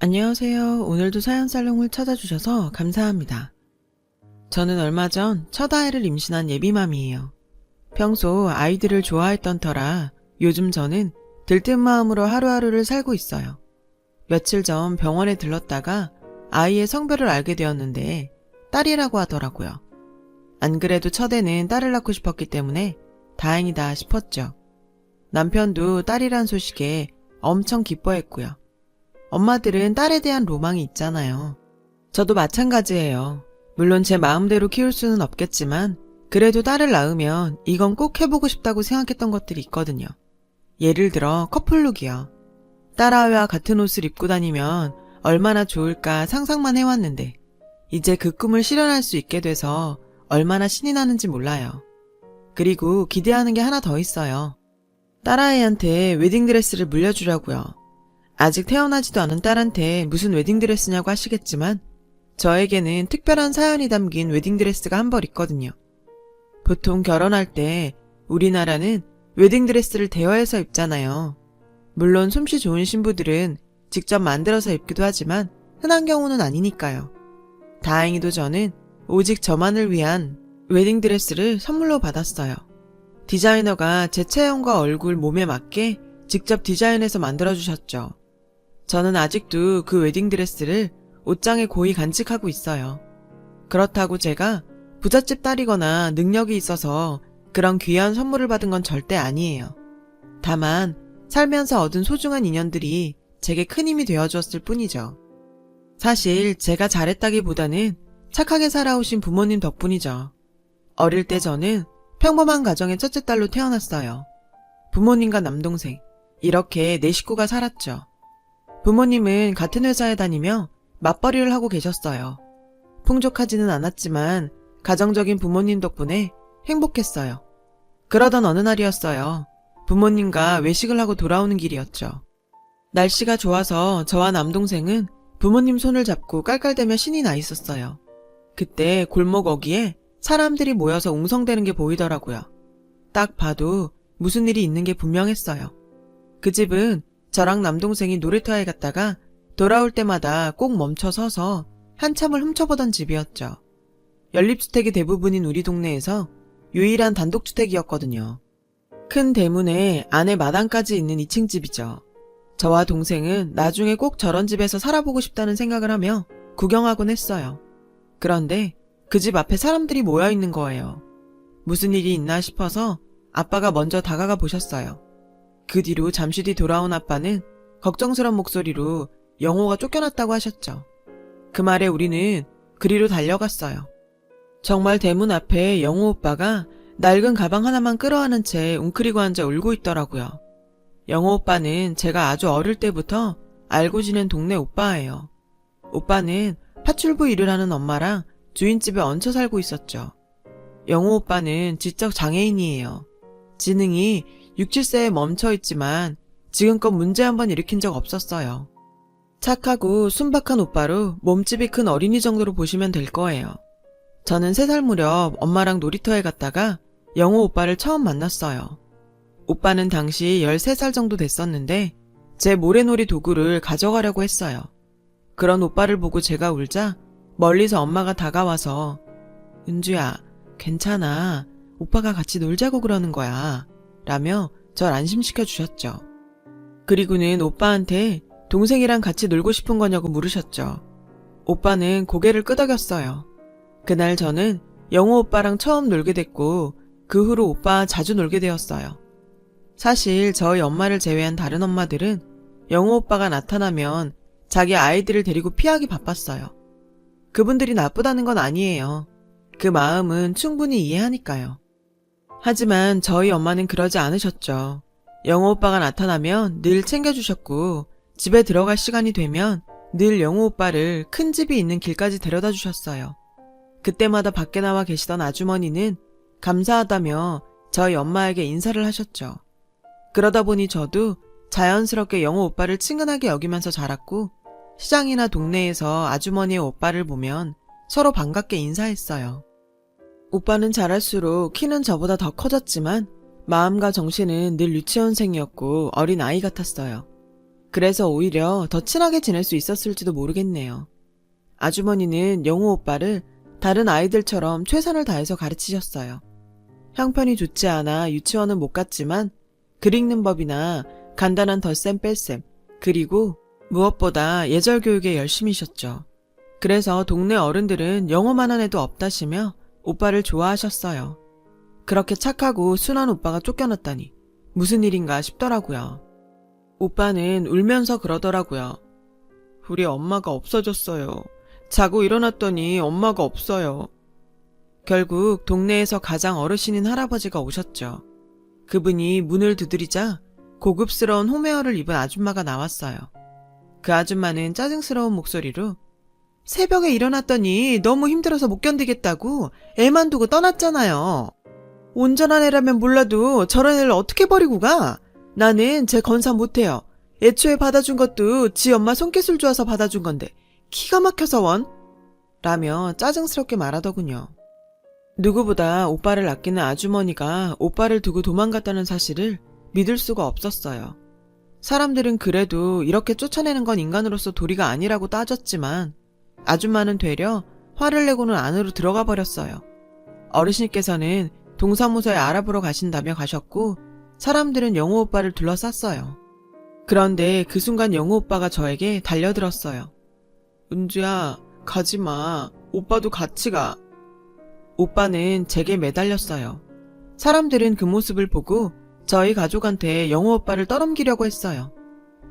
안녕하세요. 오늘도 사연살롱을 찾아주셔서 감사합니다. 저는 얼마 전 첫 아이를 임신한 예비맘이에요. 평소 아이들을 좋아했던 터라 요즘 저는 들뜬 마음으로 하루하루를 살고 있어요. 며칠 전 병원에 들렀다가 아이의 성별을 알게 되었는데 딸이라고 하더라고요. 안 그래도 첫애는 딸을 낳고 싶었기 때문에 다행이다 싶었죠. 남편도 딸이란 소식에 엄청 기뻐했고요. 엄마들은 딸에 대한 로망이 있잖아요. 저도 마찬가지예요. 물론 제 마음대로 키울 수는 없겠지만 그래도 딸을 낳으면 이건 꼭 해보고 싶다고 생각했던 것들이 있거든요. 예를 들어 커플룩이요. 딸아이와 같은 옷을 입고 다니면 얼마나 좋을까 상상만 해왔는데 이제 그 꿈을 실현할 수 있게 돼서 얼마나 신이 나는지 몰라요. 그리고 기대하는 게 하나 더 있어요. 딸아이한테 웨딩드레스를 물려주려고요. 아직 태어나지도 않은 딸한테 무슨 웨딩드레스냐고 하시겠지만 저에게는 특별한 사연이 담긴 웨딩드레스가 한 벌 있거든요. 보통 결혼할 때 우리나라는 웨딩드레스를 대여해서 입잖아요. 물론 솜씨 좋은 신부들은 직접 만들어서 입기도 하지만 흔한 경우는 아니니까요. 다행히도 저는 오직 저만을 위한 웨딩드레스를 선물로 받았어요. 디자이너가 제 체형과 얼굴, 몸에 맞게 직접 디자인해서 만들어주셨죠. 저는 아직도 그 웨딩드레스를 옷장에 고이 간직하고 있어요. 그렇다고 제가 부잣집 딸이거나 능력이 있어서 그런 귀한 선물을 받은 건 절대 아니에요. 다만 살면서 얻은 소중한 인연들이 제게 큰 힘이 되어주었을 뿐이죠. 사실 제가 잘했다기보다는 착하게 살아오신 부모님 덕분이죠. 어릴 때 저는 평범한 가정의 첫째 딸로 태어났어요. 부모님과 남동생, 이렇게 네 식구가 살았죠. 부모님은 같은 회사에 다니며 맞벌이를 하고 계셨어요. 풍족하지는 않았지만 가정적인 부모님 덕분에 행복했어요. 그러던 어느 날이었어요. 부모님과 외식을 하고 돌아오는 길이었죠. 날씨가 좋아서 저와 남동생은 부모님 손을 잡고 깔깔대며 신이 나 있었어요. 그때 골목 어귀에 사람들이 모여서 웅성대는 게 보이더라고요. 딱 봐도 무슨 일이 있는 게 분명했어요. 그 집은 저랑 남동생이 놀이터에 갔다가 돌아올 때마다 꼭 멈춰 서서 한참을 훔쳐보던 집이었죠. 연립주택이 대부분인 우리 동네에서 유일한 단독주택이었거든요. 큰 대문에 안에 마당까지 있는 2층 집이죠. 저와 동생은 나중에 꼭 저런 집에서 살아보고 싶다는 생각을 하며 구경하곤 했어요. 그런데 그 집 앞에 사람들이 모여 있는 거예요. 무슨 일이 있나 싶어서 아빠가 먼저 다가가 보셨어요. 그 뒤로 잠시 뒤 돌아온 아빠는 걱정스런 목소리로 영호가 쫓겨났다고 하셨죠. 그 말에 우리는 그리로 달려갔어요. 정말 대문 앞에 영호 오빠가 낡은 가방 하나만 끌어안은 채 웅크리고 앉아 울고 있더라고요. 영호 오빠는 제가 아주 어릴 때부터 알고 지낸 동네 오빠예요. 오빠는 파출부 일을 하는 엄마랑 주인집에 얹혀 살고 있었죠. 영호 오빠는 지적 장애인이에요. 지능이 6, 7세에 멈춰 있지만 지금껏 문제 한번 일으킨 적 없었어요. 착하고 순박한 오빠로 몸집이 큰 어린이 정도로 보시면 될 거예요. 저는 3살 무렵 엄마랑 놀이터에 갔다가 영호 오빠를 처음 만났어요. 오빠는 당시 13살 정도 됐었는데 제 모래놀이 도구를 가져가려고 했어요. 그런 오빠를 보고 제가 울자 멀리서 엄마가 다가와서 은주야, 괜찮아. 오빠가 같이 놀자고 그러는 거야. 라며 절 안심시켜 주셨죠. 그리고는 오빠한테 동생이랑 같이 놀고 싶은 거냐고 물으셨죠. 오빠는 고개를 끄덕였어요. 그날 저는 영호 오빠랑 처음 놀게 됐고 그 후로 오빠 자주 놀게 되었어요. 사실 저희 엄마를 제외한 다른 엄마들은 영호 오빠가 나타나면 자기 아이들을 데리고 피하기 바빴어요. 그분들이 나쁘다는 건 아니에요. 그 마음은 충분히 이해하니까요. 하지만 저희 엄마는 그러지 않으셨죠. 영호 오빠가 나타나면 늘 챙겨주셨고 집에 들어갈 시간이 되면 늘 영호 오빠를 큰 집이 있는 길까지 데려다 주셨어요. 그때마다 밖에 나와 계시던 아주머니는 감사하다며 저희 엄마에게 인사를 하셨죠. 그러다 보니 저도 자연스럽게 영호 오빠를 친근하게 여기면서 자랐고 시장이나 동네에서 아주머니의 오빠를 보면 서로 반갑게 인사했어요. 오빠는 자랄수록 키는 저보다 더 커졌지만 마음과 정신은 늘 유치원생이었고 어린 아이 같았어요. 그래서 오히려 더 친하게 지낼 수 있었을지도 모르겠네요. 아주머니는 영호 오빠를 다른 아이들처럼 최선을 다해서 가르치셨어요. 형편이 좋지 않아 유치원은 못 갔지만 글 읽는 법이나 간단한 덧셈 뺄셈 그리고 무엇보다 예절 교육에 열심히셨죠. 그래서 동네 어른들은 영어만 한 애도 없다시며 오빠를 좋아하셨어요. 그렇게 착하고 순한 오빠가 쫓겨났다니 무슨 일인가 싶더라고요. 오빠는 울면서 그러더라고요. 우리 엄마가 없어졌어요. 자고 일어났더니 엄마가 없어요. 결국 동네에서 가장 어르신인 할아버지가 오셨죠. 그분이 문을 두드리자 고급스러운 홈웨어를 입은 아줌마가 나왔어요. 그 아줌마는 짜증스러운 목소리로 새벽에 일어났더니 너무 힘들어서 못 견디겠다고 애만 두고 떠났잖아요. 온전한 애라면 몰라도 저런 애를 어떻게 버리고 가? 나는 제 건사 못해요. 애초에 받아준 것도 지 엄마 손기술 좋아서 받아준 건데 기가 막혀서 원? 라며 짜증스럽게 말하더군요. 누구보다 오빠를 아끼는 아주머니가 오빠를 두고 도망갔다는 사실을 믿을 수가 없었어요. 사람들은 그래도 이렇게 쫓아내는 건 인간으로서 도리가 아니라고 따졌지만 아줌마는 되려 화를 내고는 안으로 들어가 버렸어요. 어르신께서는 동사무소에 알아보러 가신다며 가셨고 사람들은 영호 오빠를 둘러쌌어요. 그런데 그 순간 영호 오빠가 저에게 달려들었어요. 은주야, 가지 마. 오빠도 같이 가. 오빠는 제게 매달렸어요. 사람들은 그 모습을 보고 저희 가족한테 영호 오빠를 떠넘기려고 했어요.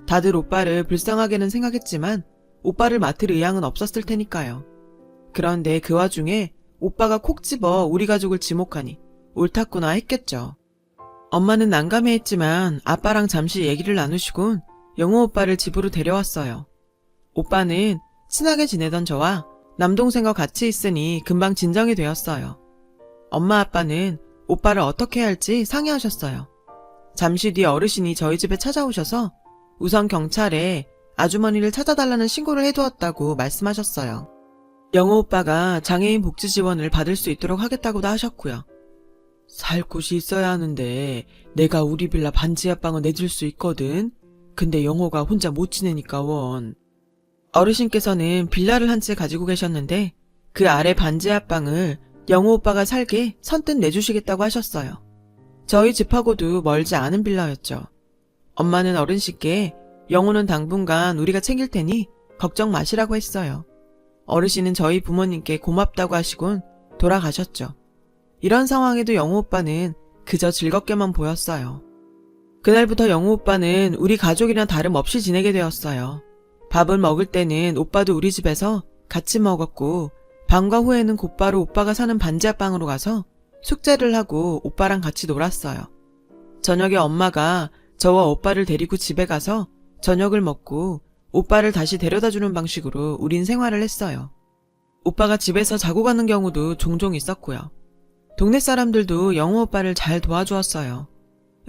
다들 오빠를 불쌍하게는 생각했지만 오빠를 맡을 의향은 없었을 테니까요. 그런데 그 와중에 오빠가 콕 집어 우리 가족을 지목하니 옳았구나 했겠죠. 엄마는 난감해했지만 아빠랑 잠시 얘기를 나누시곤 영호 오빠를 집으로 데려왔어요. 오빠는 친하게 지내던 저와 남동생과 같이 있으니 금방 진정이 되었어요. 엄마 아빠는 오빠를 어떻게 할지 상의하셨어요. 잠시 뒤 어르신이 저희 집에 찾아오셔서 우선 경찰에 아주머니를 찾아달라는 신고를 해두었다고 말씀하셨어요. 영호 오빠가 장애인 복지 지원을 받을 수 있도록 하겠다고도 하셨고요. 살 곳이 있어야 하는데 내가 우리 빌라 반지 하방을 내줄 수 있거든. 근데 영호가 혼자 못 지내니까 원. 어르신께서는 빌라를 한 채 가지고 계셨는데 그 아래 반지 하 방을 영호 오빠가 살게 선뜻 내주시겠다고 하셨어요. 저희 집하고도 멀지 않은 빌라였죠. 엄마는 어른씨께 영호는 당분간 우리가 챙길 테니 걱정 마시라고 했어요. 어르신은 저희 부모님께 고맙다고 하시곤 돌아가셨죠. 이런 상황에도 영호 오빠는 그저 즐겁게만 보였어요. 그날부터 영호 오빠는 우리 가족이랑 다름없이 지내게 되었어요. 밥을 먹을 때는 오빠도 우리 집에서 같이 먹었고 방과 후에는 곧바로 오빠가 사는 반지하방으로 가서 숙제를 하고 오빠랑 같이 놀았어요. 저녁에 엄마가 저와 오빠를 데리고 집에 가서 저녁을 먹고 오빠를 다시 데려다 주는 방식으로 우린 생활을 했어요. 오빠가 집에서 자고 가는 경우도 종종 있었고요. 동네 사람들도 영호 오빠를 잘 도와주었어요.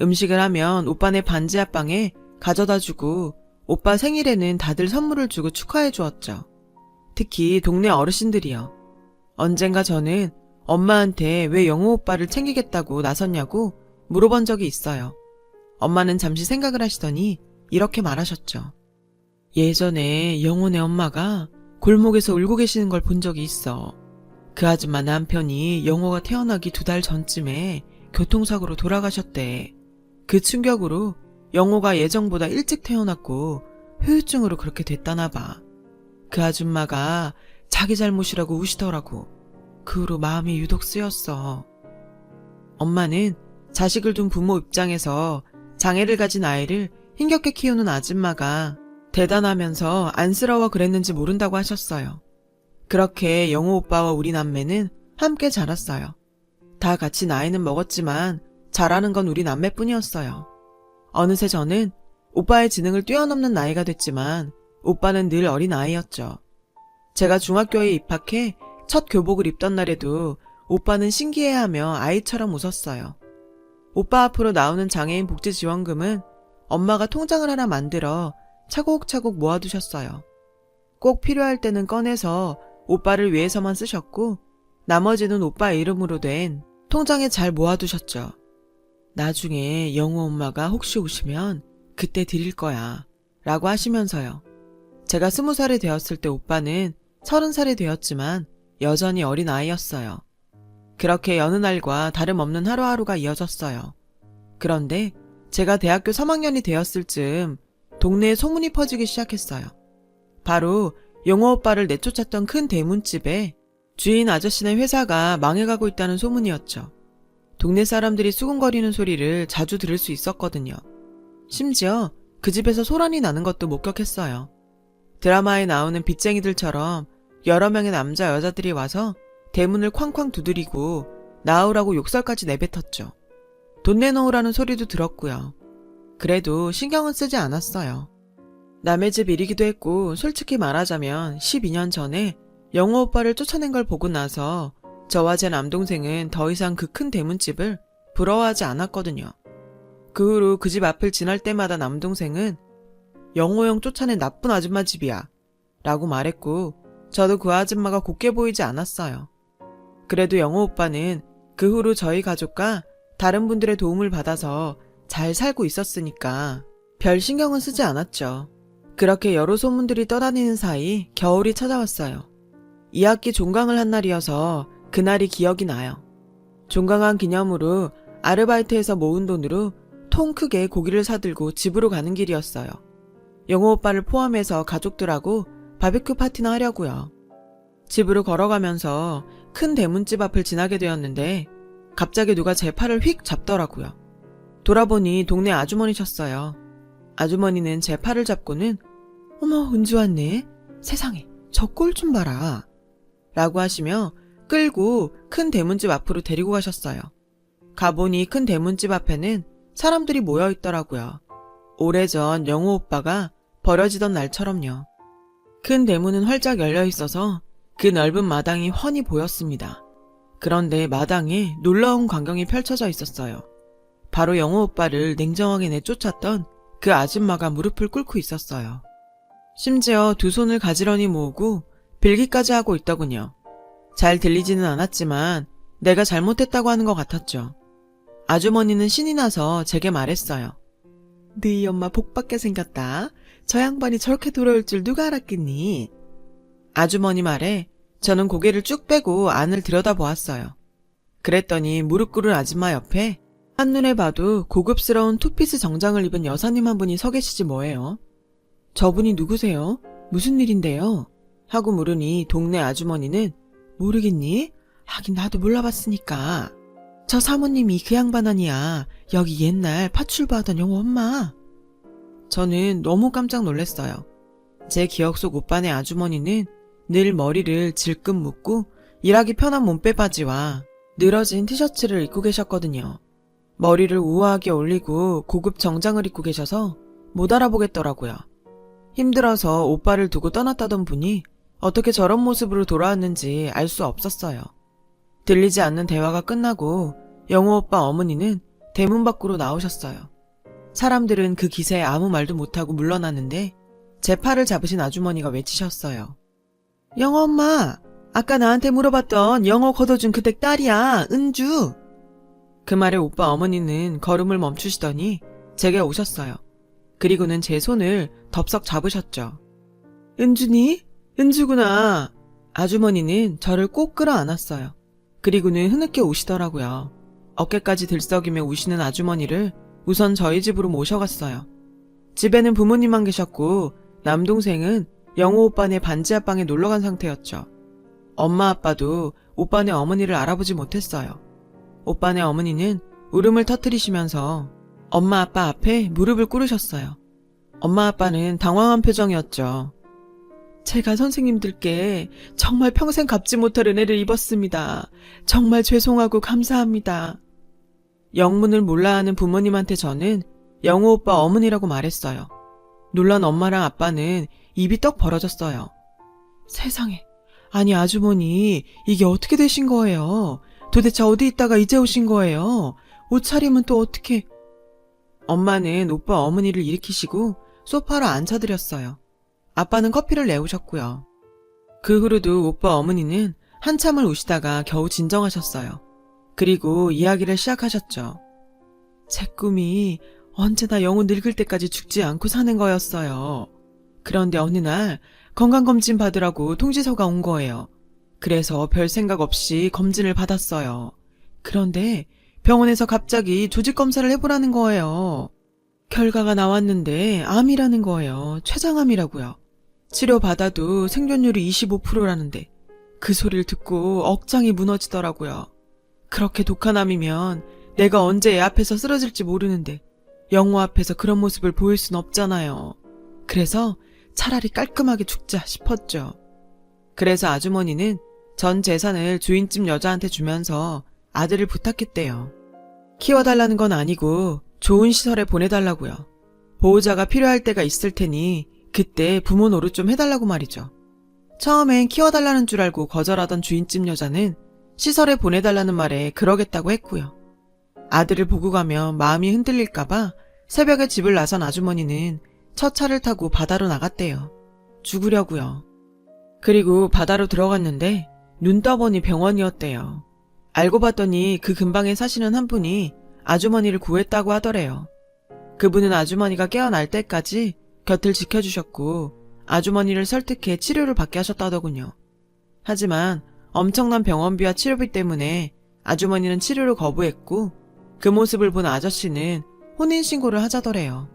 음식을 하면 오빠네 반지 앞방에 가져다 주고 오빠 생일에는 다들 선물을 주고 축하해 주었죠. 특히 동네 어르신들이요. 언젠가 저는 엄마한테 왜 영호 오빠를 챙기겠다고 나섰냐고 물어본 적이 있어요. 엄마는 잠시 생각을 하시더니 이렇게 말하셨죠. 예전에 영호네 엄마가 골목에서 울고 계시는 걸 본 적이 있어. 그 아줌마 남편이 영호가 태어나기 두 달 전쯤에 교통사고로 돌아가셨대. 그 충격으로 영호가 예정보다 일찍 태어났고 후유증으로 그렇게 됐다나 봐. 그 아줌마가 자기 잘못이라고 우시더라고. 그 후로 마음이 유독 쓰였어. 엄마는 자식을 둔 부모 입장에서 장애를 가진 아이를 힘겹게 키우는 아줌마가 대단하면서 안쓰러워 그랬는지 모른다고 하셨어요. 그렇게 영호 오빠와 우리 남매는 함께 자랐어요. 다 같이 나이는 먹었지만 잘하는 건 우리 남매뿐이었어요. 어느새 저는 오빠의 지능을 뛰어넘는 나이가 됐지만 오빠는 늘 어린 아이였죠. 제가 중학교에 입학해 첫 교복을 입던 날에도 오빠는 신기해하며 아이처럼 웃었어요. 오빠 앞으로 나오는 장애인 복지 지원금은 엄마가 통장을 하나 만들어 차곡차곡 모아두셨어요. 꼭 필요할 때는 꺼내서 오빠를 위해서만 쓰셨고 나머지는 오빠 이름으로 된 통장에 잘 모아두셨죠. 나중에 영호 엄마가 혹시 오시면 그때 드릴 거야. 라고 하시면서요. 제가 스무 살이 되었을 때 오빠는 서른 살이 되었지만 여전히 어린 아이였어요. 그렇게 여느 날과 다름없는 하루하루가 이어졌어요. 그런데 제가 대학교 3학년이 되었을 즈음 동네에 소문이 퍼지기 시작했어요. 바로 영호 오빠를 내쫓았던 큰 대문집에 주인 아저씨네 회사가 망해가고 있다는 소문이었죠. 동네 사람들이 수군거리는 소리를 자주 들을 수 있었거든요. 심지어 그 집에서 소란이 나는 것도 목격했어요. 드라마에 나오는 빚쟁이들처럼 여러 명의 남자 여자들이 와서 대문을 쾅쾅 두드리고 나오라고 욕설까지 내뱉었죠. 돈 내놓으라는 소리도 들었고요. 그래도 신경은 쓰지 않았어요. 남의 집 일이기도 했고 솔직히 말하자면 12년 전에 영호 오빠를 쫓아낸 걸 보고 나서 저와 제 남동생은 더 이상 그 큰 대문집을 부러워하지 않았거든요. 그 후로 그 집 앞을 지날 때마다 남동생은 영호 형 쫓아낸 나쁜 아줌마 집이야 라고 말했고 저도 그 아줌마가 곱게 보이지 않았어요. 그래도 영호 오빠는 그 후로 저희 가족과 다른 분들의 도움을 받아서 잘 살고 있었으니까 별 신경은 쓰지 않았죠. 그렇게 여러 소문들이 떠다니는 사이 겨울이 찾아왔어요. 2학기 종강을 한 날이어서 그날이 기억이 나요. 종강한 기념으로 아르바이트에서 모은 돈으로 통 크게 고기를 사들고 집으로 가는 길이었어요. 영호 오빠를 포함해서 가족들하고 바비큐 파티나 하려고요. 집으로 걸어가면서 큰 대문집 앞을 지나게 되었는데 갑자기 누가 제 팔을 휙 잡더라고요. 돌아보니 동네 아주머니셨어요. 아주머니는 제 팔을 잡고는 어머 은주 왔네. 세상에 저 꼴 좀 봐라. 라고 하시며 끌고 큰 대문집 앞으로 데리고 가셨어요. 가보니 큰 대문집 앞에는 사람들이 모여 있더라고요. 오래전 영호 오빠가 버려지던 날처럼요. 큰 대문은 활짝 열려 있어서 그 넓은 마당이 훤히 보였습니다. 그런데 마당에 놀라운 광경이 펼쳐져 있었어요. 바로 영호 오빠를 냉정하게 내쫓았던 그 아줌마가 무릎을 꿇고 있었어요. 심지어 두 손을 가지런히 모으고 빌기까지 하고 있더군요. 잘 들리지는 않았지만 내가 잘못했다고 하는 것 같았죠. 아주머니는 신이 나서 제게 말했어요. 네 엄마 복받게 생겼다. 저 양반이 저렇게 돌아올 줄 누가 알았겠니? 아주머니 말에 저는 고개를 쭉 빼고 안을 들여다보았어요. 그랬더니 무릎 꿇은 아줌마 옆에 한눈에 봐도 고급스러운 투피스 정장을 입은 여사님 한 분이 서 계시지 뭐예요. 저분이 누구세요? 무슨 일인데요? 하고 물으니 동네 아주머니는 모르겠니? 하긴 나도 몰라봤으니까. 저 사모님이 그 양반 아니야. 여기 옛날 파출부 하던 영호 엄마. 저는 너무 깜짝 놀랐어요. 제 기억 속 오빠네 아주머니는 늘 머리를 질끈 묶고 일하기 편한 몸빼 바지와 늘어진 티셔츠를 입고 계셨거든요. 머리를 우아하게 올리고 고급 정장을 입고 계셔서 못 알아보겠더라고요. 힘들어서 오빠를 두고 떠났다던 분이 어떻게 저런 모습으로 돌아왔는지 알 수 없었어요. 들리지 않는 대화가 끝나고 영호 오빠 어머니는 대문 밖으로 나오셨어요. 사람들은 그 기세에 아무 말도 못하고 물러났는데 제 팔을 잡으신 아주머니가 외치셨어요. 영호 엄마, 아까 나한테 물어봤던 영어 걷어준 그댁 딸이야, 은주. 그 말에 오빠 어머니는 걸음을 멈추시더니 제게 오셨어요. 그리고는 제 손을 덥석 잡으셨죠. 은주니? 은주구나. 아주머니는 저를 꼭 끌어안았어요. 그리고는 흐느껴 우시더라고요. 어깨까지 들썩이며 우시는 아주머니를 우선 저희 집으로 모셔갔어요. 집에는 부모님만 계셨고 남동생은 영호 오빠네 반지 앞방에 놀러 간 상태였죠. 엄마 아빠도 오빠네 어머니를 알아보지 못했어요. 오빠네 어머니는 울음을 터뜨리시면서 엄마 아빠 앞에 무릎을 꿇으셨어요. 엄마 아빠는 당황한 표정이었죠. 제가 선생님들께 정말 평생 갚지 못할 은혜를 입었습니다. 정말 죄송하고 감사합니다. 영문을 몰라 하는 부모님한테 저는 영호 오빠 어머니라고 말했어요. 놀란 엄마랑 아빠는 입이 떡 벌어졌어요. 세상에. 아니, 아주머니, 이게 어떻게 되신 거예요? 도대체 어디 있다가 이제 오신 거예요? 옷차림은 또 어떻게. 엄마는 오빠 어머니를 일으키시고 소파로 앉혀드렸어요. 아빠는 커피를 내오셨고요. 그 후로도 오빠 어머니는 한참을 우시다가 겨우 진정하셨어요. 그리고 이야기를 시작하셨죠. 제 꿈이 언제나 영혼 늙을 때까지 죽지 않고 사는 거였어요. 그런데 어느 날 건강검진 받으라고 통지서가 온 거예요. 그래서 별 생각 없이 검진을 받았어요. 그런데 병원에서 갑자기 조직 검사를 해보라는 거예요. 결과가 나왔는데 암이라는 거예요. 췌장암이라고요. 치료받아도 생존율이 25%라는데 그 소리를 듣고 억장이 무너지더라고요. 그렇게 독한 암이면 내가 언제 애 앞에서 쓰러질지 모르는데 영호 앞에서 그런 모습을 보일 순 없잖아요. 그래서 차라리 깔끔하게 죽자 싶었죠. 그래서 아주머니는 전 재산을 주인집 여자한테 주면서 아들을 부탁했대요. 키워달라는 건 아니고 좋은 시설에 보내달라고요. 보호자가 필요할 때가 있을 테니 그때 부모 노릇 좀 해달라고 말이죠. 처음엔 키워달라는 줄 알고 거절하던 주인집 여자는 시설에 보내달라는 말에 그러겠다고 했고요. 아들을 보고 가면 마음이 흔들릴까봐 새벽에 집을 나선 아주머니는 첫 차를 타고 바다로 나갔대요. 죽으려고요. 그리고 바다로 들어갔는데 눈 떠보니 병원이었대요. 알고 봤더니 그 근방에 사시는 한 분이 아주머니를 구했다고 하더래요. 그분은 아주머니가 깨어날 때까지 곁을 지켜주셨고 아주머니를 설득해 치료를 받게 하셨다더군요. 하지만 엄청난 병원비와 치료비 때문에 아주머니는 치료를 거부했고 그 모습을 본 아저씨는 혼인신고를 하자더래요.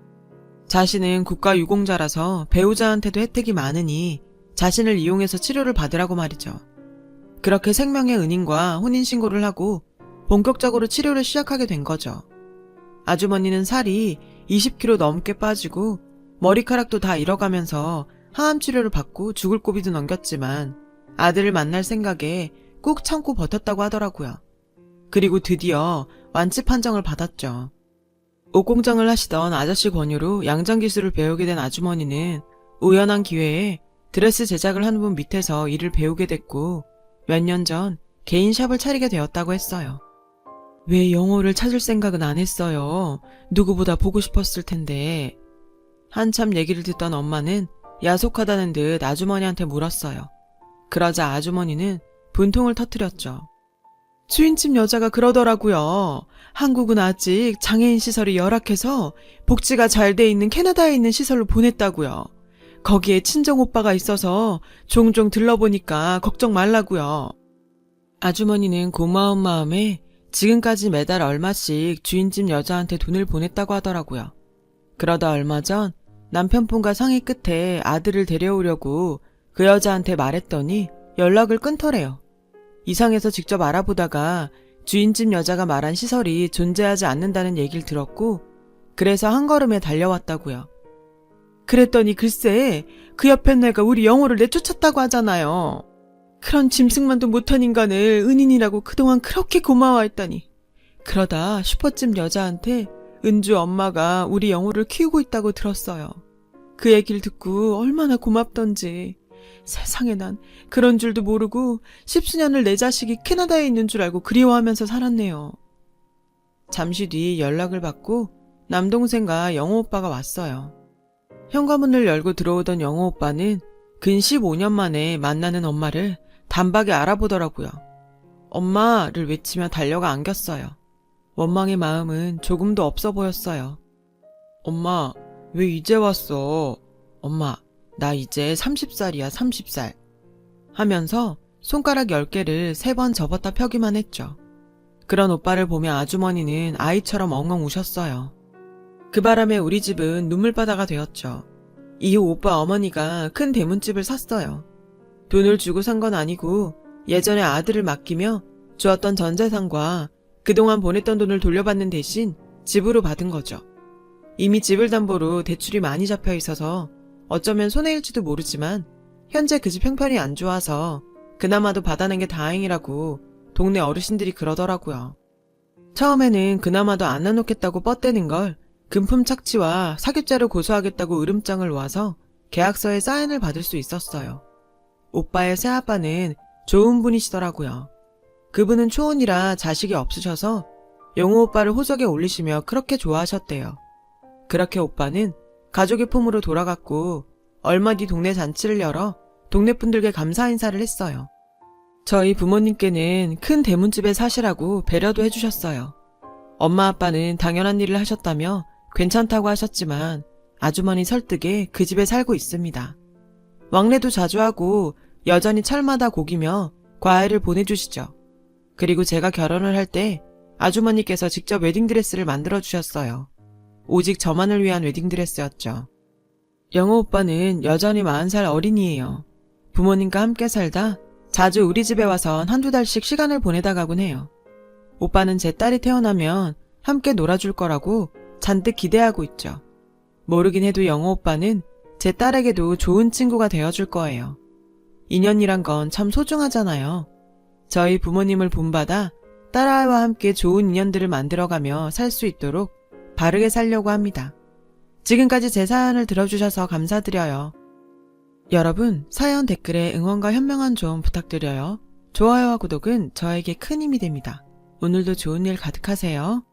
자신은 국가유공자라서 배우자한테도 혜택이 많으니 자신을 이용해서 치료를 받으라고 말이죠. 그렇게 생명의 은인과 혼인신고를 하고 본격적으로 치료를 시작하게 된 거죠. 아주머니는 살이 20kg 넘게 빠지고 머리카락도 다 잃어가면서 하암 치료를 받고 죽을 고비도 넘겼지만 아들을 만날 생각에 꾹 참고 버텼다고 하더라고요. 그리고 드디어 완치 판정을 받았죠. 옷공장을 하시던 아저씨 권유로 양장 기술을 배우게 된 아주머니는 우연한 기회에 드레스 제작을 하는 분 밑에서 일을 배우게 됐고 몇 년 전 개인 샵을 차리게 되었다고 했어요. 왜 영호를 찾을 생각은 안 했어요? 누구보다 보고 싶었을 텐데. 한참 얘기를 듣던 엄마는 야속하다는 듯 아주머니한테 물었어요. 그러자 아주머니는 분통을 터뜨렸죠. 주인집 여자가 그러더라고요. 한국은 아직 장애인 시설이 열악해서 복지가 잘 돼 있는 캐나다에 있는 시설로 보냈다고요. 거기에 친정 오빠가 있어서 종종 들러보니까 걱정 말라고요. 아주머니는 고마운 마음에 지금까지 매달 얼마씩 주인집 여자한테 돈을 보냈다고 하더라고요. 그러다 얼마 전 남편분과 상의 끝에 아들을 데려오려고 그 여자한테 말했더니 연락을 끊더래요. 이상해서 직접 알아보다가 주인집 여자가 말한 시설이 존재하지 않는다는 얘기를 들었고 그래서 한 걸음에 달려왔다고요. 그랬더니 글쎄 그 옆에 내가 우리 영호를 내쫓았다고 하잖아요. 그런 짐승만도 못한 인간을 은인이라고 그동안 그렇게 고마워했다니. 그러다 슈퍼집 여자한테 은주 엄마가 우리 영호를 키우고 있다고 들었어요. 그 얘기를 듣고 얼마나 고맙던지. 세상에 난 그런 줄도 모르고 십수년을 내 자식이 캐나다에 있는 줄 알고 그리워하면서 살았네요. 잠시 뒤 연락을 받고 남동생과 영호 오빠가 왔어요. 현관문을 열고 들어오던 영호 오빠는 근 15년 만에 만나는 엄마를 단박에 알아보더라고요. 엄마를 외치며 달려가 안겼어요. 원망의 마음은 조금도 없어 보였어요. 엄마, 왜 이제 왔어? 엄마, 나 이제 30살이야, 30살. 하면서 손가락 10개를 세 번 접었다 펴기만 했죠. 그런 오빠를 보며 아주머니는 아이처럼 엉엉 우셨어요. 그 바람에 우리 집은 눈물바다가 되었죠. 이후 오빠 어머니가 큰 대문집을 샀어요. 돈을 주고 산 건 아니고 예전에 아들을 맡기며 주었던 전 재산과 그동안 보냈던 돈을 돌려받는 대신 집으로 받은 거죠. 이미 집을 담보로 대출이 많이 잡혀 있어서 어쩌면 손해일지도 모르지만 현재 그 집 형편이 안 좋아서 그나마도 받아낸 게 다행이라고 동네 어르신들이 그러더라고요. 처음에는 그나마도 안 나놓겠다고 뻗대는 걸 금품 착취와 사기죄로 고소하겠다고 으름장을 놓아서 계약서에 사인을 받을 수 있었어요. 오빠의 새아빠는 좋은 분이시더라고요. 그분은 초혼이라 자식이 없으셔서 영호 오빠를 호적에 올리시며 그렇게 좋아하셨대요. 그렇게 오빠는 가족의 품으로 돌아갔고 얼마 뒤 동네 잔치를 열어 동네 분들께 감사 인사를 했어요. 저희 부모님께는 큰 대문집에 사시라고 배려도 해주셨어요. 엄마 아빠는 당연한 일을 하셨다며 괜찮다고 하셨지만 아주머니 설득에 그 집에 살고 있습니다. 왕래도 자주 하고 여전히 철마다 고기며 과일을 보내주시죠. 그리고 제가 결혼을 할 때 아주머니께서 직접 웨딩드레스를 만들어 주셨어요. 오직 저만을 위한 웨딩드레스였죠. 영호 오빠는 여전히 40살 어린이에요. 부모님과 함께 살다 자주 우리 집에 와선 한두 달씩 시간을 보내다 가곤 해요. 오빠는 제 딸이 태어나면 함께 놀아줄 거라고 잔뜩 기대하고 있죠. 모르긴 해도 영호 오빠는 제 딸에게도 좋은 친구가 되어줄 거예요. 인연이란 건 참 소중하잖아요. 저희 부모님을 본받아 딸아이와 함께 좋은 인연들을 만들어가며 살 수 있도록 바르게 살려고 합니다. 지금까지 제 사연을 들어주셔서 감사드려요. 여러분, 사연 댓글에 응원과 현명한 조언 부탁드려요. 좋아요와 구독은 저에게 큰 힘이 됩니다. 오늘도 좋은 일 가득하세요.